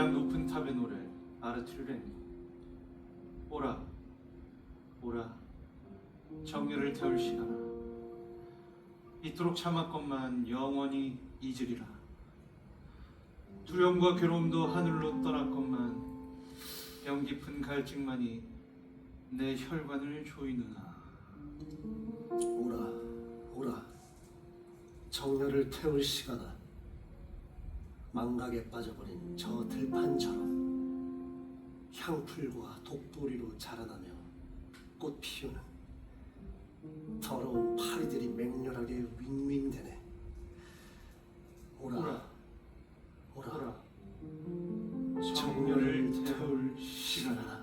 위대한 높은 탑의 노래 아르트르레니 오라 오라 정열을 태울 시간아 이토록 참았건만 영원히 잊으리라 두려움과 괴로움도 하늘로 떠났건만 영 깊은 갈증만이 내 혈관을 조이느나 오라, 오라. 정열을 태울 시간아. 망각에 빠져버린 저 들판처럼 향풀과 독보리로 자라나며 꽃 피우는 더러운 파리들이 맹렬하게 윙윙대네 오라 오라, 오라. 정열을 태울 시간아